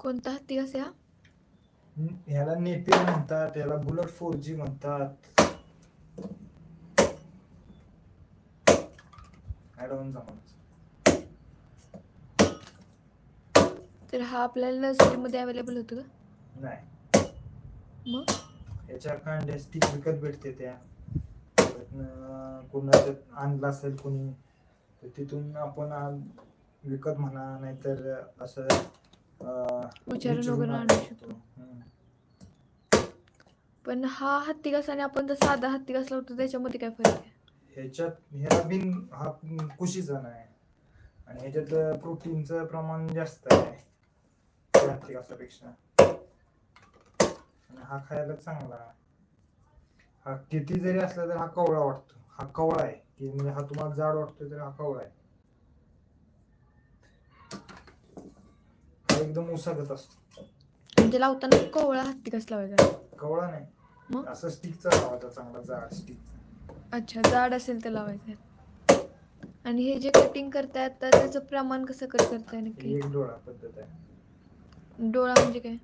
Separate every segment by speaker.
Speaker 1: कोणता हत्ती कसा हा?
Speaker 2: हम्म, ह्याला नेपियर म्हणतात याला बुलेट फोर जी म्हणतात.
Speaker 1: तर हा आपल्याला नर्सरीमध्ये अवेलेबल होतो का?
Speaker 2: नाही.
Speaker 1: मग?
Speaker 2: याच्या कांड्या स्टिक विकत भेटते त्या. परतनं कोणाचं आणलं असेल कोणी तर तिथून आपण विकत म्हणा नाहीतर असं
Speaker 1: विचारून वगैरे
Speaker 2: आणू
Speaker 1: शकतो. पण हा हत्ती कसा आणि आपण जर साधा हत्ती कसला होतो त्याच्यामध्ये काय फरक आहे?
Speaker 2: ह्याच्यात ह्याला बिन हा कुशीचा नाही. आणि ह्याच्यात प्रोटीनचं प्रमाण जास्त आहे. जास्ती कसापेक्षा आणि हा खायला चांगला आहे. हा किती जरी असला तर हा कवळा वाटतो. हा कवळा आहे. की म्हणजे हा तुम्हाला जाड वाटतो तर हा कवळा आहे. एकदम उसागत असतो.
Speaker 1: म्हणजे लावताना कोवळा हत्ती कसला लावायचा
Speaker 2: कवळा नाही.
Speaker 1: मग?
Speaker 2: असं स्टिकचा लावायचा चांगला जाड स्टिकचा
Speaker 1: अच्छा जाड असेल तर लावायचं. आणि हे जे कटिंग करतायत तर त्याचं प्रमाण कसं कट करताय
Speaker 2: ही
Speaker 1: नक्की?
Speaker 2: एक डोळा पद्धत आहे.
Speaker 1: डोळा म्हणजे काय?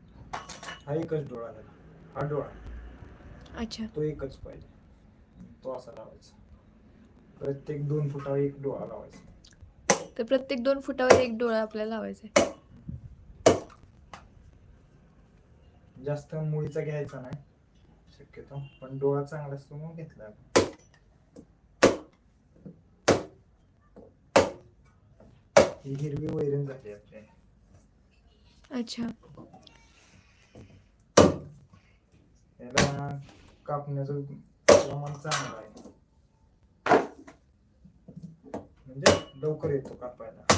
Speaker 2: हा एकच डोळा आहे. हा डोळा.
Speaker 1: अच्छा.
Speaker 2: तो एकच पाहिजे. तो असा लावायचा. प्रत्येक दोन फुटावर एक डोळा लावायचा.
Speaker 1: तर प्रत्येक दोन फुटावर एक डोळा आपल्याला लावायचा आहे.
Speaker 2: जास्त मुळीचा घ्यायचा नाही. शक्यतो. पण डोळा चांगला असतो मग घेतला. ही हिरवी वैरण झाली आपली.
Speaker 1: अच्छा.
Speaker 2: याला कापण्याचं प्रमाण चांगलं आहे. म्हणजे लवकर येतो कापायला.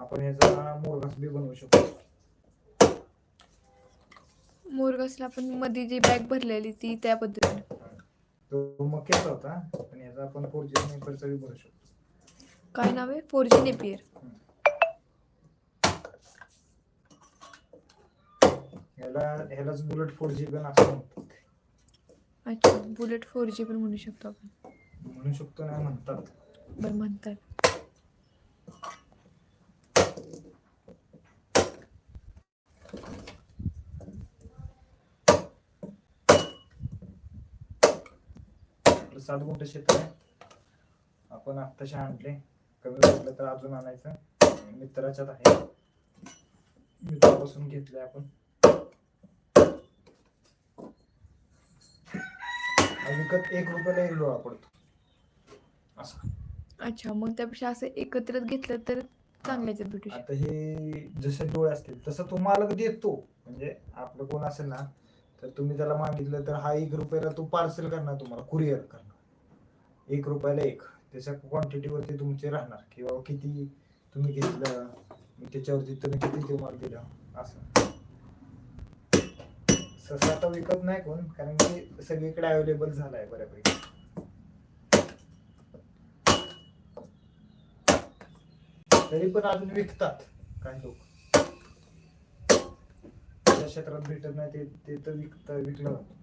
Speaker 2: आपण याचा मोरघास बी बनवू शकतो.
Speaker 1: मोरगसला आपण मध्ये जी बॅग भरलेली ती त्या पद्धतीने.
Speaker 2: तो मक्याचा होता पण याचा आपण फोरजी मेकरचा बी बनवू शकतो.
Speaker 1: काय नाव आहे? फोर जी नेपियर
Speaker 2: ह्याला ह्यालाच बुलेट फोर जी पण असं म्हणतात.
Speaker 1: अच्छा बुलेट फोर जी पण म्हणू शकतो आपण.
Speaker 2: म्हणू शकतो नाही म्हणतात.
Speaker 1: बरं म्हणतात.
Speaker 2: सात मोठं शेत आहे आपण आत्ताशी आणले. कमी पडलं तर अजून आणायचं. मित्राच्यात आहे. मित्रापासून घेतले आपण. विकत एक रुपयाला एक डोळा पडतो. असा.
Speaker 1: अच्छा मग त्यापेक्षा असं एकत्रित घेतलं तर चांगल्या याच्यात भेटू
Speaker 2: आता हे जसे डोळे असतील तसं तो मालक देतो. म्हणजे आपलं कोण असेल ना तर तुम्ही त्याला मागितलं तर हा एक रुपयाला तो पार्सल करणार तुम्हाला कुरिअर करणार. एक रुपयाला एक. त्याच्या क्वांटिटीवरती तुमचे राहणार. किंवा किती तुम्ही घेतलं त्याच्यावरती तुम्ही किती तुम्हाला दिलं असं. तसं आता विकत नाही कोण कारण की सगळीकडे अवेलेबल झालाय बऱ्यापैकी. तरी पण अजून विकतात काही लोक. ज्या क्षेत्रात भेटत नाही ते ते तर विकत विकलं जातं